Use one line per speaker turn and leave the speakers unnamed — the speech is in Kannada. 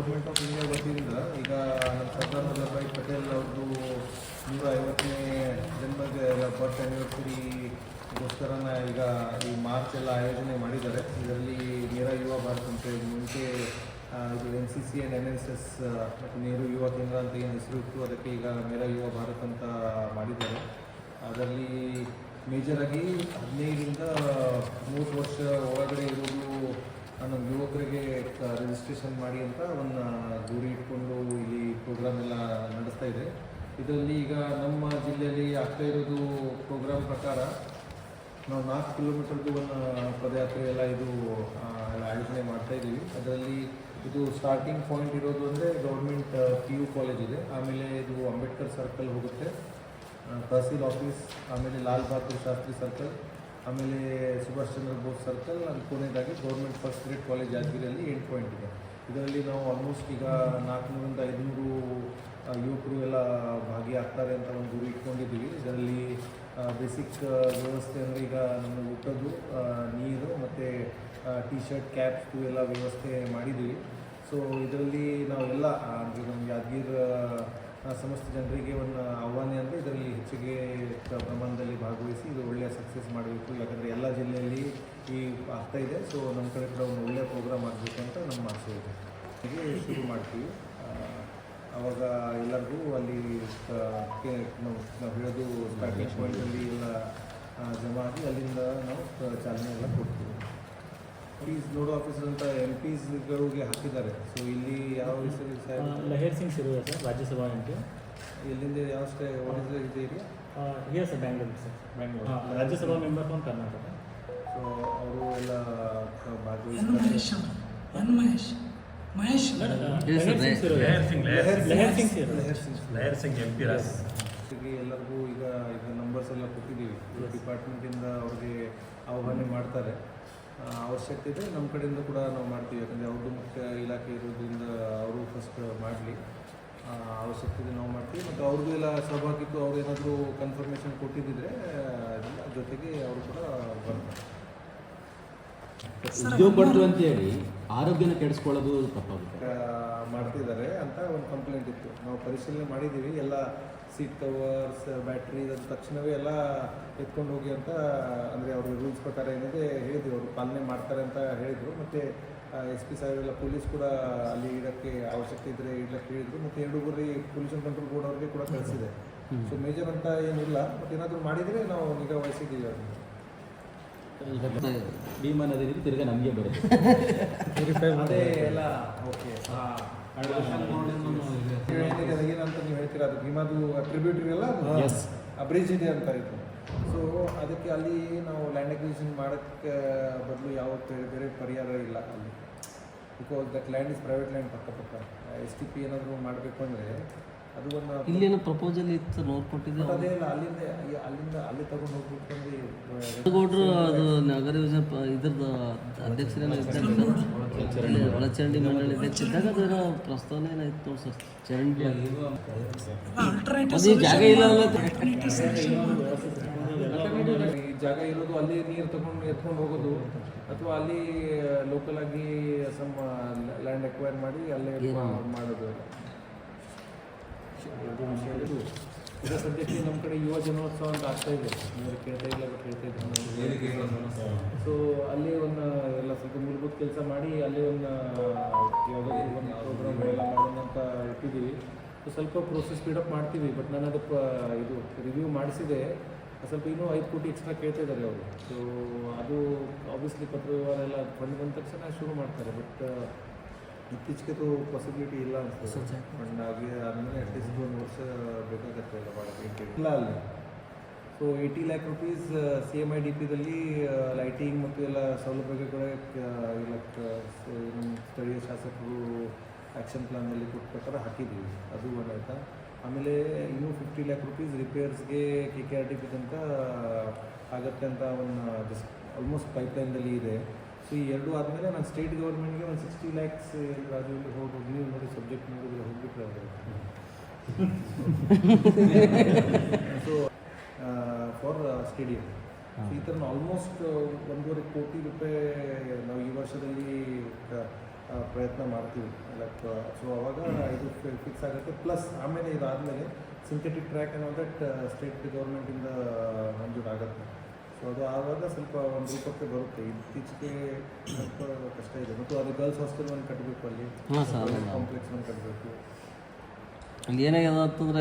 ಗೌರ್ಮೆಂಟ್ ಆಫ್ ಇಂಡಿಯಾ ವತಿಯಿಂದ ಈಗ ನಮ್ಮ ಸರ್ದಾರ್ ವಲ್ಲಭಾಯಿ ಪಟೇಲ್ ಅವ್ರದ್ದು ನೂರ ಐವತ್ತನೇ ಜನ್ಮದ ಬರ್ತ್ ಆ್ಯನಿವರ್ಸರಿಗೋಸ್ಕರನ ಈಗ ಈ ಮಾರ್ಚ್ ಎಲ್ಲ ಆಯೋಜನೆ ಮಾಡಿದ್ದಾರೆ. ಇದರಲ್ಲಿ ನೇರ ಯುವ ಭಾರತ್ ಅಂತ ಮುಂಚೆ ಇದು N C C and N S S ಮತ್ತು ನೆಹರು ಯುವ ಕೇಂದ್ರ ಅಂತ ಏನು ಹೆಸರು ಇತ್ತು, ಅದಕ್ಕೆ ಈಗ ಮೇರ ಯುವ ಭಾರತ್ ಅಂತ ಮಾಡಿದ್ದಾರೆ. ಅದರಲ್ಲಿ ಮೇಜರಾಗಿ ಹದಿನೈದರಿಂದ ಮೂವತ್ತು ವರ್ಷ ಒಳಗಡೆ ಇರೋದು ನಮ್ಮ ಯುವಕರಿಗೆ ರಿಜಿಸ್ಟ್ರೇಷನ್ ಮಾಡಿ ಅಂತ ಒಂದು ಗುರಿ ಇಟ್ಕೊಂಡು ಇಲ್ಲಿ ಪ್ರೋಗ್ರಾಮ್ ಎಲ್ಲ ನಡೆಸ್ತಾ ಇದೆ. ಇದರಲ್ಲಿ ಈಗ ನಮ್ಮ ಜಿಲ್ಲೆಯಲ್ಲಿ ಆಗ್ತಾ ಇರೋದು ಪ್ರೋಗ್ರಾಮ್ ಪ್ರಕಾರ ನಾವು ನಾಲ್ಕು ಕಿಲೋಮೀಟರ್ದು ಒಂದು ಪದಯಾತ್ರೆ ಎಲ್ಲ ಇದು ಎಲ್ಲ ಆಯೋಜನೆ ಮಾಡ್ತಾ ಇದ್ದೀವಿ. ಅದರಲ್ಲಿ ಇದು ಸ್ಟಾರ್ಟಿಂಗ್ ಪಾಯಿಂಟ್ ಇರೋದು ಅಂದರೆ ಗೌರ್ಮೆಂಟ್ ಪಿ ಯು ಕಾಲೇಜ್ ಇದೆ. ಆಮೇಲೆ ಇದು ಅಂಬೇಡ್ಕರ್ ಸರ್ಕಲ್ ಹೋಗುತ್ತೆ. ತಹಸೀಲ್ ಆಫೀಸ್ ಆಮೇಲೆ ಲಾಲ್ ಬಹದ್ದೂರ್ ಶಾಸ್ತ್ರಿ ಸರ್ಕಲ್ ಆಮೇಲೆ ಸುಭಾಷ್ ಚಂದ್ರ ಬೋಸ್ ಸರ್ಕಲ್ ನಾನು ಕೊನೆಯದಾಗಿ ಗೌರ್ಮೆಂಟ್ ಫಸ್ಟ್ ಗ್ರೇಡ್ ಕಾಲೇಜ್ ಯಾದಗಿರಿಯಲ್ಲಿ ಎಂಟು ಪಾಯಿಂಟ್ ಇದೆ. ಇದರಲ್ಲಿ ನಾವು ಆಲ್ಮೋಸ್ಟ್ ಈಗ ನಾಲ್ಕುನೂರಿಂದ ಐದುನೂರು ಯುವಕರು ಎಲ್ಲ ಭಾಗಿಯಾಗ್ತಾರೆ ಅಂತ ಒಂದು ಗುರಿ ಇಟ್ಕೊಂಡಿದ್ದೀವಿ. ಇದರಲ್ಲಿ ಬೇಸಿಕ್ ವ್ಯವಸ್ಥೆ ಅಂದರೆ ಈಗ ನಮ್ಮ ಊಟದ್ದು ನೀರು ಮತ್ತು ಟಿ ಶರ್ಟ್ ಕ್ಯಾಪ್ಸ್ದು ಎಲ್ಲ ವ್ಯವಸ್ಥೆ ಮಾಡಿದ್ದೀವಿ. ಸೊ ಇದರಲ್ಲಿ ನಾವೆಲ್ಲ ಅಂದ್ರೆ ನಮ್ಮ ಯಾದಗಿರ್ ಸಮಸ್ತ ಜನರಿಗೆ ಒಂದು ಆಹ್ವಾನ ಅಂದರೆ ಇದರಲ್ಲಿ ಹೆಚ್ಚಿಗೆ ಕ- ಪ್ರಮಾಣದಲ್ಲಿ ಭಾಗವಹಿಸಿ ಇದು ಮಾಡಬೇಕು ಯಾಕಂದರೆ ಎಲ್ಲ ಜಿಲ್ಲೆಯಲ್ಲಿ ಈ ಆಗ್ತಾ ಇದೆ ಸೊ ನಮ್ಮ ಕಡೆ ಕೂಡ ಒಂದು ಒಳ್ಳೆಯ ಪ್ರೋಗ್ರಾಮ್ ಆಗಬೇಕು ಅಂತ ನಮ್ಮ ಆಸೆ ಇದೆ ಹೀಗೆ ಶುರು ಮಾಡ್ತೀವಿ ಆವಾಗ ಎಲ್ಲರಿಗೂ ಅಲ್ಲಿ ನಾವು ಹೇಳೋದು ಸ್ಟಾರ್ಟಿಂಗ್ ಪಾಯಿಂಟಲ್ಲಿ ಎಲ್ಲ ಜಮಾ ಆಗಿ ಅಲ್ಲಿಂದ ನಾವು ಚಾಲನೆ ಎಲ್ಲ ಕೊಡ್ತೀವಿ ಪೀಸ್ ನೋಡೋ ಆಫೀಸರ್ ಅಂತ ಎಂ ಪಿಸ್ಗಳಿಗೆ ಹಾಕಿದ್ದಾರೆ ಸೊ ಇಲ್ಲಿ ಯಾವ ಹೆಸರು sir
Lahar Singh Siroya sir Rajya Sabha M P
ಎಲ್ಲಿಂದ ಯಾವ ಸ್ಟೇ ವಾಟ್ ಇಸ್ ಇದೆ area?
Here sir Bangalore sir
Bangalore
Rajya Sabha member from Karnataka
so ಅವರು ಎಲ್ಲ
ಎನ್
ಭಾಗವಹಿಸ್ತಾರೆ
ಮಹೇಶ್ ಮಹೇಶ್. ಮಹೇಶ್
ಲಹೇರ್ ಸಿಂಗ್ ಶಿರು
ಲಹರ್ ಸಿಂಗ್ ಲಹರ್
ಸಿಂಗ್
ಲಹರ್ ಸಿಂಗ್
ಲಹರ್ ಸಿಂಗ್ ಎಂ ಪಿ ರಾಸ್
ಎಲ್ಲರಿಗೂ ಈಗ ಈಗ ನಂಬರ್ಸ್ ಎಲ್ಲ ಕೊಟ್ಟಿದ್ದೀವಿ. ಡಿಪಾರ್ಟ್ಮೆಂಟಿಂದ ಅವ್ರಿಗೆ ಆಹ್ವಾನ ಮಾಡ್ತಾರೆ. ಅವಶ್ಯಕತೆ ಇದೆ. ನಮ್ಮ ಕಡೆಯಿಂದ ಕೂಡ ನಾವು ಮಾಡ್ತೀವಿ. ಯಾಕಂದರೆ ಅವ್ರದ್ದು ಮುಖ್ಯ ಇಲಾಖೆ ಇರೋದ್ರಿಂದ ಅವರು ಫಸ್ಟ್ ಮಾಡಲಿ. ಅವಶ್ಯಕತೆ ಇದೆ ನಾವು ಮಾಡ್ತೀವಿ. ಮತ್ತು ಅವ್ರಿಗೂ ಎಲ್ಲ ಸಹಭಾಗಿತ್ತು ಅವ್ರು ಏನಾದರೂ ಕನ್ಫರ್ಮೇಷನ್ ಕೊಟ್ಟಿದ್ದಿದ್ರೆ ಅದೆಲ್ಲ ಜೊತೆಗೆ ಅವರು ಕೂಡ ಬರ್ತಾರೆ.
ಉದ್ಯೋಗ ಪಡ್ತು ಅಂತ ಹೇಳಿ ಆರೋಗ್ಯನ ಕೆಡಿಸ್ಕೊಳ್ಳೋದು ತಪ್ಪಾಗುತ್ತೆ.
ಮಾಡ್ತಿದ್ದಾರೆ ಅಂತ ಒಂದು ಕಂಪ್ಲೇಂಟ್ ಇತ್ತು. ನಾವು ಪರಿಶೀಲನೆ ಮಾಡಿದ್ದೀವಿ. ಎಲ್ಲ ಸೀಟ್ ಕವರ್ಸ್ ಬ್ಯಾಟ್ರಿ ಅದ ತಕ್ಷಣವೇ ಎಲ್ಲ ಎತ್ಕೊಂಡು ಹೋಗಿ ಅಂತ ಅಂದರೆ ಅವರು ರೂಲ್ಸ್ ಪ್ರಕಾರ ಏನಿದೆ ಹೇಳಿದ್ರು. ಅವರು ಪಾಲನೆ ಮಾಡ್ತಾರೆ ಅಂತ ಹೇಳಿದರು. ಮತ್ತು ಎಸ್ ಪಿ ಸಾಹೇಬ್ ಪೊಲೀಸ್ ಕೂಡ ಅಲ್ಲಿ ಇಡೋಕ್ಕೆ ಅವಶ್ಯಕತೆ ಇದ್ದರೆ ಇಡ್ಲಿಕ್ಕೆ ಹೇಳಿದರು. ಮತ್ತು ಎರಡೂವರೆ ಪೊಲ್ಯೂಷನ್ ಕಂಟ್ರೋಲ್ ಬೋರ್ಡ್ ಅವ್ರಿಗೆ ಕೂಡ ಕಳಿಸಿದೆ. ಸೊ ಮೇಜರ್ ಅಂತ ಏನಿಲ್ಲ. ಬಟ್ ಏನಾದರೂ ಮಾಡಿದರೆ ನಾವು ನಿಗಾ ವಹಿಸಿದ್ದೀವಿ ಅದನ್ನು.
ಭೀಮಾ ನದಿ ತಿರ್ಗಾ ನಮಗೆ ಬರುತ್ತೆ.
ಅದೇ ಎಲ್ಲ ಓಕೆ ಏನಂತ ನೀವು ಹೇಳ್ತೀರಾ? ಅದು ಭೀಮಾದು ಟ್ರಿಬ್ಯೂಟರಿ ಅಲ್ಲ
ಅಬ್ರಿಜ್
ಬ್ರಿಡ್ಜ್ ಇದೆ ಅಂತ ಇತ್ತು ಸೊ ಅದಕ್ಕೆ ಅಲ್ಲಿ ನಾವು ಲ್ಯಾಂಡ್ ಅಕ್ವಿಸಿಷನ್ ಮಾಡೋಕ್ಕೆ ಬದಲು ಯಾವ ಬೇರೆ ಬೇರೆ ಪರಿಹಾರ ಇಲ್ಲ ಅಲ್ಲಿ. Because that land is private land ಪಕ್ಕ ಪಕ್ಕ. ಎಸ್ ಟಿ ಪಿ ಏನಾದರೂ ಮಾಡಬೇಕು ಅಂದರೆ ಅದು ಒಂದು
ಇಲ್ಲೇನೋ ಪ್ರಪೋಸಲ್ ಇತ್ತು ನೋಡ್ಕೊಟ್ಟಿದ್ದೆ
ಅದೇ ಇಲ್ಲ ಅಲ್ಲಿಂದ ಅಲ್ಲಿಂದ ಅಲ್ಲಿ ತಗೊಂಡು ಹೋಗ್ಬೇಕು ಅಂದ್ರೆ
ಗೌಡ್ರು ಅದು ನಗರ ಯೋಜನೆ ಇದ್ರದ್ದು ಇಲ್ಲಿ ಒಳಚರಂಡಿ ಮಂಡಳಿ ಅಧ್ಯಕ್ಷ ಇದ್ದಾಗ ಅದೇನೋ ಪ್ರಸ್ತಾವನೆ ಏನಾಯ್ತು ನೋಡಿ ಸರ್ ಚರಂಡಿ. ಅದು ಜಾಗ ಇಲ್ಲ
ಈ ಜಾಗ ಇರೋದು ಅಲ್ಲಿ ನೀರು ತಗೊಂಡು ಎತ್ಕೊಂಡು ಹೋಗೋದು. ಅಥವಾ ಅಲ್ಲಿ ಲೋಕಲ್ ಆಗಿ ಸಮ್ ಲ್ಯಾಂಡ್ ಅಕ್ವೈರ್ ಮಾಡಿ ಅಲ್ಲೇ ಮಾಡೋದು. ಈಗ ಸದ್ಯಕ್ಕೆ ನಮ್ಮ ಕಡೆ ಯುವ ಜನೋತ್ಸವ ಅಂತ ಆಗ್ತಾ ಇದೆ. ನೀವು ಕೇಳ್ತಾ ಇಲ್ಲ ಕೇಳ್ತಾ ಇದ್ದೀನಿ ಸೊ ಅಲ್ಲಿ ಒಂದು ಎಲ್ಲ ಸ್ವಲ್ಪ ಮೂಲಭೂತ ಕೆಲಸ ಮಾಡಿ ಅಲ್ಲಿ ಒಂದು ಯಾವುದೋ ಒಂದು ಪ್ರೋಗ್ರಾಮ್ ಎಲ್ಲ ಮಾಡೋಣ ಅಂತ ಇಟ್ಟಿದ್ದೀವಿ. ಸ್ವಲ್ಪ ಪ್ರೋಸೆಸ್ ಸ್ಪೀಡಪ್ ಮಾಡ್ತೀವಿ ಬಟ್ ನಾನು ಅದಕ್ಕೆ ಇದು ರಿವ್ಯೂ ಮಾಡಿಸಿದೆ. ಸ್ವಲ್ಪ ಇನ್ನೂ ಐದು ಕೋಟಿ ಎಕ್ಸ್ಟ್ರಾ ಕೇಳ್ತಾ ಇದ್ದಾರೆ ಅವರು. ಸೊ ಅದು ಆಬ್ವಿಯಸ್ಲಿ ಪತ್ರ ವ್ಯವಹಾರ ಎಲ್ಲ ಫಂಡ್ ಬಂದ ತಕ್ಷಣ ಶುರು ಮಾಡ್ತಾರೆ ಬಟ್ ಇತ್ತೀಚೆಗೆ ಪಾಸಿಬಿಲಿಟಿ ಇಲ್ಲ ಅನ್ಸುತ್ತೆ. ಫಂಡ್ ಆಗಿ ಆದಮೇಲೆ ಅಟ್ಲೀಸ್ಟ್ ಒಂದು ವರ್ಷ ಬೇಕಾಗತ್ತೆ ಎಲ್ಲ ಮಾಡೋಕ್ಕೆ ಇಲ್ಲ ಅಲ್ಲಿ so eighty lakh rupees C M I D ಪಿದಲ್ಲಿ lighting ಮತ್ತು ಎಲ್ಲ ಸೌಲಭ್ಯಗಳ ಇಲ್ಲ ನಮ್ಮ ಸ್ಥಳೀಯ ಶಾಸಕರು ಆ್ಯಕ್ಷನ್ ಪ್ಲಾನಲ್ಲಿ ಕೊಟ್ಟ ಪ್ರಕಾರ ಹಾಕಿದ್ದೀವಿ. ಅದು ಒಂದು ಆಯಿತಾ? ಆಮೇಲೆ ಇನ್ನೂ ಫಿಫ್ಟಿ ಲ್ಯಾಕ್ ರುಪೀಸ್ ರಿಪೇರ್ಸ್ಗೆ ಕೆ ಕೆ ಆರ್ ಟಿ ಪಿದಂತ ಆಗತ್ತೆ ಅಂತ ಒಂದು ಡಿಸ್ ಆಲ್ಮೋಸ್ಟ್ ಪೈಪ್ಲೈನ್ದಲ್ಲಿ ಇದೆ. ಸೊ ಈ ಎರಡು ಆದಮೇಲೆ ನಾನು ಸ್ಟೇಟ್ ಗೌರ್ಮೆಂಟ್ಗೆ ಒಂದು ಸಿಕ್ಸ್ಟಿ ಲ್ಯಾಕ್ಸ್ ರಾಜ್ಯದಲ್ಲಿ ಹೋಗಿ ನೀವು ನೋಡಿ ಸಬ್ಜೆಕ್ಟ್ ನೋಡಿದ್ರೆ ಹೋಗ್ಬಿಟ್ರೆ ಸೊ ಫಾರ್ ಸ್ಟೇಡಿಯಂ ಈ ಥರ ಆಲ್ಮೋಸ್ಟ್ ಒಂದೂವರೆ ಕೋಟಿ ರೂಪಾಯಿ ನಾವು ಈ ವರ್ಷದಲ್ಲಿ ಪ್ರಯತ್ನ ಮಾಡ್ತೀವಿ. ಲೈಕ್ ಸೊ ಅವಾಗ ಇದು ಫಿಕ್ಸ್ ಆಗುತ್ತೆ. ಪ್ಲಸ್ ಆಮೇಲೆ ಇದಾದಮೇಲೆ ಸಿಂಥೆಟಿಕ್ ಟ್ರ್ಯಾಕ್ ಅನ್ನೋ ದಟ್ ಸ್ಟೇಟ್ ಗೌರ್ಮೆಂಟಿಂದ ಮಂಜೂರಾಗುತ್ತೆ ಸೊ ಅದು ಆವಾಗ ಸ್ವಲ್ಪ ಒಂದು ರೂಪಕ್ಕೆ ಬರುತ್ತೆ. ಇತ್ತೀಚೆಗೆ ಸ್ವಲ್ಪ ಕಷ್ಟ ಇದೆ. ಮತ್ತು ಅದು ಗರ್ಲ್ಸ್ ಹಾಸ್ಟೆಲ್ ಒಂದು ಕಟ್ಟಬೇಕು ಅಲ್ಲಿ. ಕಾಂಪ್ಲೆಕ್ಸ್ ಒಂದು ಕಟ್ಟಬೇಕು
ಅಲ್ಲಿ ಏನಾಗ್ಯದ ಅಂತಂದ್ರೆ